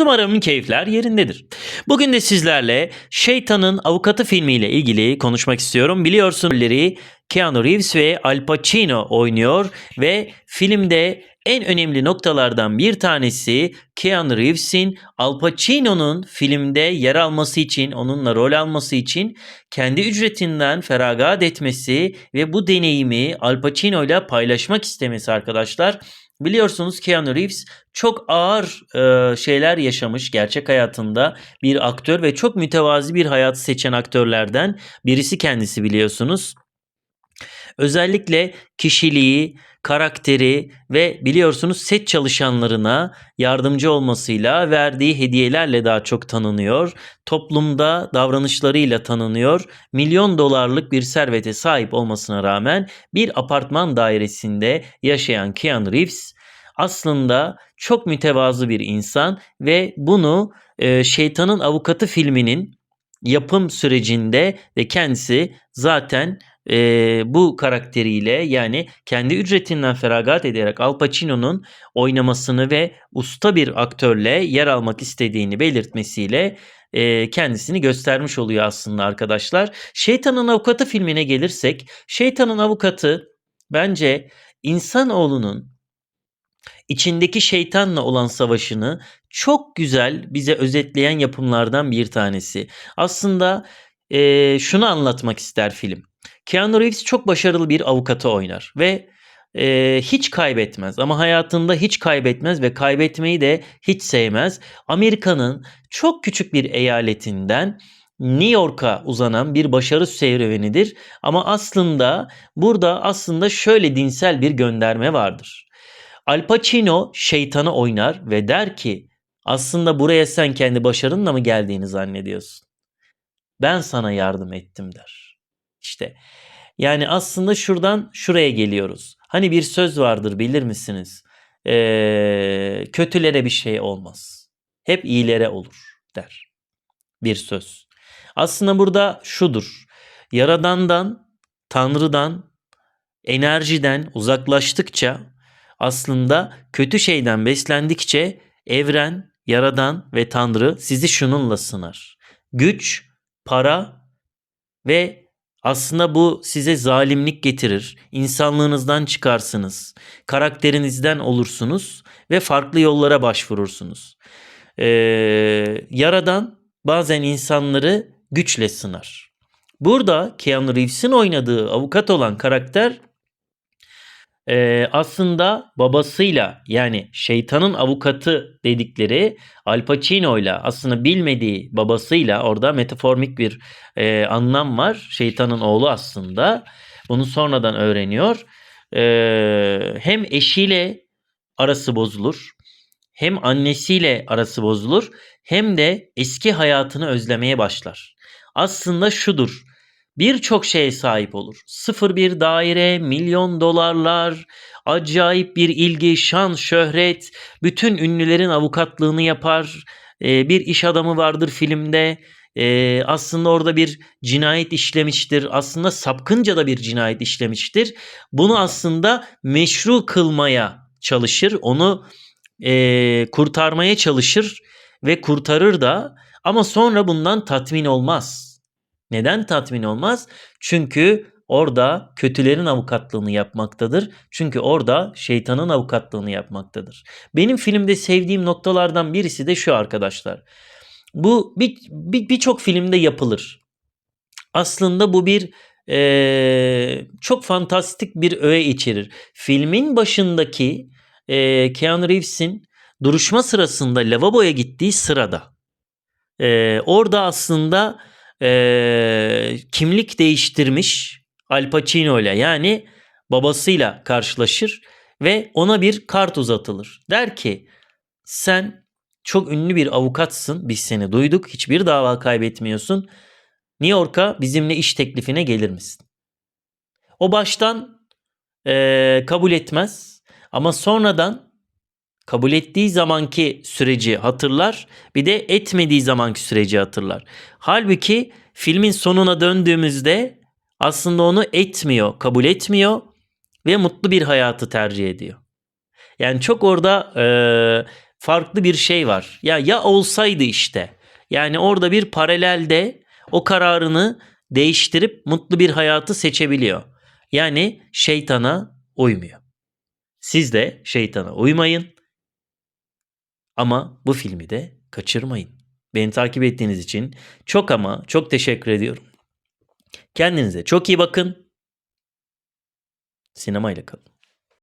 Umarım keyifler yerindedir. Bugün de sizlerle Şeytanın Avukatı filmiyle ilgili konuşmak istiyorum. Biliyorsun rolleri Keanu Reeves ve Al Pacino oynuyor ve filmde en önemli noktalardan bir tanesi Keanu Reeves'in Al Pacino'nun filmde yer alması için, onunla rol alması için kendi ücretinden feragat etmesi ve bu deneyimi Al Pacino ile paylaşmak istemesi arkadaşlar. Biliyorsunuz Keanu Reeves çok ağır e, şeyler yaşamış gerçek hayatında bir aktör ve çok mütevazi bir hayatı seçen aktörlerden birisi kendisi biliyorsunuz. Özellikle kişiliği, karakteri ve biliyorsunuz set çalışanlarına yardımcı olmasıyla verdiği hediyelerle daha çok tanınıyor. Toplumda davranışlarıyla tanınıyor. Milyon dolarlık bir servete sahip olmasına rağmen bir apartman dairesinde yaşayan Keanu Reeves aslında çok mütevazı bir insan ve bunu e, Şeytanın Avukatı filminin yapım sürecinde ve kendisi zaten e, bu karakteriyle yani kendi ücretinden feragat ederek Al Pacino'nun oynamasını ve usta bir aktörle yer almak istediğini belirtmesiyle e, kendisini göstermiş oluyor aslında arkadaşlar. Şeytanın Avukatı filmine gelirsek, Şeytanın Avukatı bence insanoğlunun içindeki şeytanla olan savaşını çok güzel bize özetleyen yapımlardan bir tanesi. Aslında e, şunu anlatmak ister film. Keanu Reeves çok başarılı bir avukatı oynar ve e, hiç kaybetmez ama hayatında hiç kaybetmez ve kaybetmeyi de hiç sevmez. Amerika'nın çok küçük bir eyaletinden New York'a uzanan bir başarı serüvenidir ama aslında burada aslında şöyle dinsel bir gönderme vardır. Al Pacino şeytanı oynar ve der ki aslında buraya sen kendi başarınla mı geldiğini zannediyorsun? Ben sana yardım ettim der. İşte yani aslında şuradan şuraya geliyoruz. Hani bir söz vardır bilir misiniz? Ee, kötülere bir şey olmaz. Hep iyilere olur der. Bir söz. Aslında burada şudur. Yaradandan, Tanrı'dan, enerjiden uzaklaştıkça aslında kötü şeyden beslendikçe evren, yaradan ve Tanrı sizi şununla sınar. Güç, para ve aslında bu size zalimlik getirir. İnsanlığınızdan çıkarsınız. Karakterinizden olursunuz ve farklı yollara başvurursunuz. Ee, yaradan bazen insanları güçle sınar. Burada Keanu Reeves'in oynadığı avukat olan karakter e, aslında babasıyla yani şeytanın avukatı dedikleri Al Pacino ile aslında bilmediği babasıyla orada metaformik bir e, anlam var. Şeytanın oğlu aslında. Bunu sonradan öğreniyor. E, hem eşiyle arası bozulur. Hem annesiyle arası bozulur. Hem de eski hayatını özlemeye başlar. Aslında şudur birçok şeye sahip olur. Sıfır bir daire, milyon dolarlar, acayip bir ilgi, şan, şöhret, bütün ünlülerin avukatlığını yapar. Ee, bir iş adamı vardır filmde. Ee, aslında orada bir cinayet işlemiştir. Aslında sapkınca da bir cinayet işlemiştir. Bunu aslında meşru kılmaya çalışır. Onu e, kurtarmaya çalışır ve kurtarır da ama sonra bundan tatmin olmaz. Neden tatmin olmaz? Çünkü orada kötülerin avukatlığını yapmaktadır. Çünkü orada şeytanın avukatlığını yapmaktadır. Benim filmde sevdiğim noktalardan birisi de şu arkadaşlar. Bu birçok bir, bir filmde yapılır. Aslında bu bir e, çok fantastik bir öğe içerir. Filmin başındaki e, Keanu Reeves'in duruşma sırasında lavaboya gittiği sırada. E, orada aslında e, kimlik değiştirmiş Al Pacino ile yani babasıyla karşılaşır ve ona bir kart uzatılır. Der ki sen çok ünlü bir avukatsın biz seni duyduk hiçbir dava kaybetmiyorsun. New York'a bizimle iş teklifine gelir misin? O baştan e, kabul etmez ama sonradan kabul ettiği zamanki süreci hatırlar bir de etmediği zamanki süreci hatırlar. Halbuki filmin sonuna döndüğümüzde aslında onu etmiyor, kabul etmiyor ve mutlu bir hayatı tercih ediyor. Yani çok orada e, farklı bir şey var. Ya ya olsaydı işte. Yani orada bir paralelde o kararını değiştirip mutlu bir hayatı seçebiliyor. Yani şeytana uymuyor. Siz de şeytana uymayın. Ama bu filmi de kaçırmayın. Beni takip ettiğiniz için çok ama çok teşekkür ediyorum. Kendinize çok iyi bakın. Sinemayla kalın.